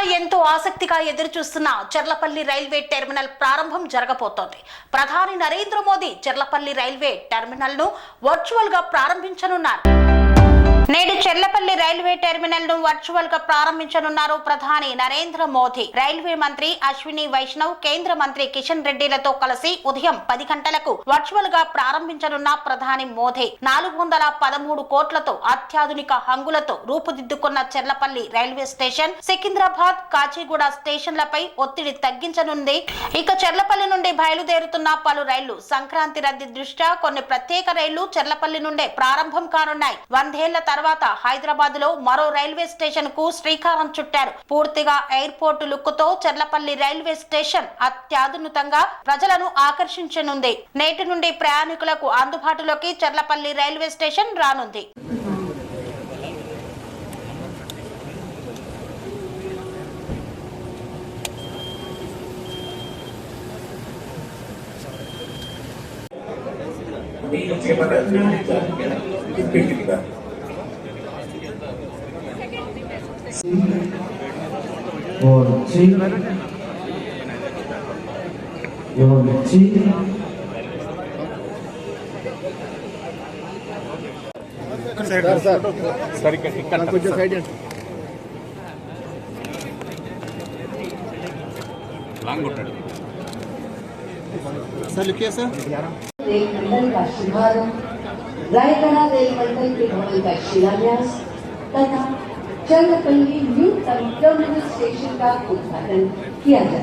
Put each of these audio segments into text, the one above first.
ఇంకా ఎంతో ఆసక్తిగా ఎదురుచూస్తున్న చెర్లపల్లి రైల్వే టెర్మినల్ ప్రారంభం జరగబోతోంది. ప్రధాని నరేంద్ర మోదీ చెర్లపల్లి రైల్వే టెర్మినల్ను వర్చువల్గా ప్రారంభించనున్నారు. నేడు రైల్వే టెర్మినల్ను వర్చువల్గా ప్రారంభించనున్నారు ప్రధాని నరేంద్ర మోదీ. రైల్వే మంత్రి అశ్విని వైష్ణవ్ కేంద్ర మంత్రి కిషన్ రెడ్డిలతో కలిసి ఉదయం పది గంటలకు వర్చువల్గా ప్రారంభించనున్న ప్రధాని మోదీ. నాలుగు వందల పదమూడు కోట్లతో అత్యాధునిక హంగులతో రూపుదిద్దుకున్న చెర్లపల్లి రైల్వే స్టేషన్ సికింద్రాబాద్ కాచిగూడ స్టేషన్లపై ఒత్తిడి తగ్గించనుంది. ఇక చెర్లపల్లి నుండి బయలుదేరుతున్న పలు రైళ్ళు సంక్రాంతి రద్దీ దృష్ట్యా కొన్ని ప్రత్యేక రైళ్ళు చెర్లపల్లి నుండే ప్రారంభం కానున్నాయి. వందేళ్ళ తర్వాత హైదరాబాద్ లో మరో రైల్వే స్టేషన్కు శ్రీకారం చుట్టారు. పూర్తిగా ఎయిర్పోర్ట్ లుక్తో చెర్లపల్లి రైల్వే స్టేషన్ అత్యాధునితంగా ప్రజలను ఆకర్షించనుంది. నేటి నుండి ప్రయాణికులకు అందుబాటులోకి చెర్లపల్లి రైల్వే స్టేషన్ రానుంది. और వచ్చి వచ్చి సార్ సార్ సార్ ఇక్కడ కొంచెం సైడ్ లాంగ్ కొట్టాడు चंद्रपल्ली न्यू टर्मिनल स्टेशन का उद्घाटन किया जा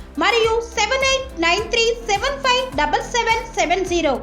మరియు seven eight nine three seven five double seven seven zero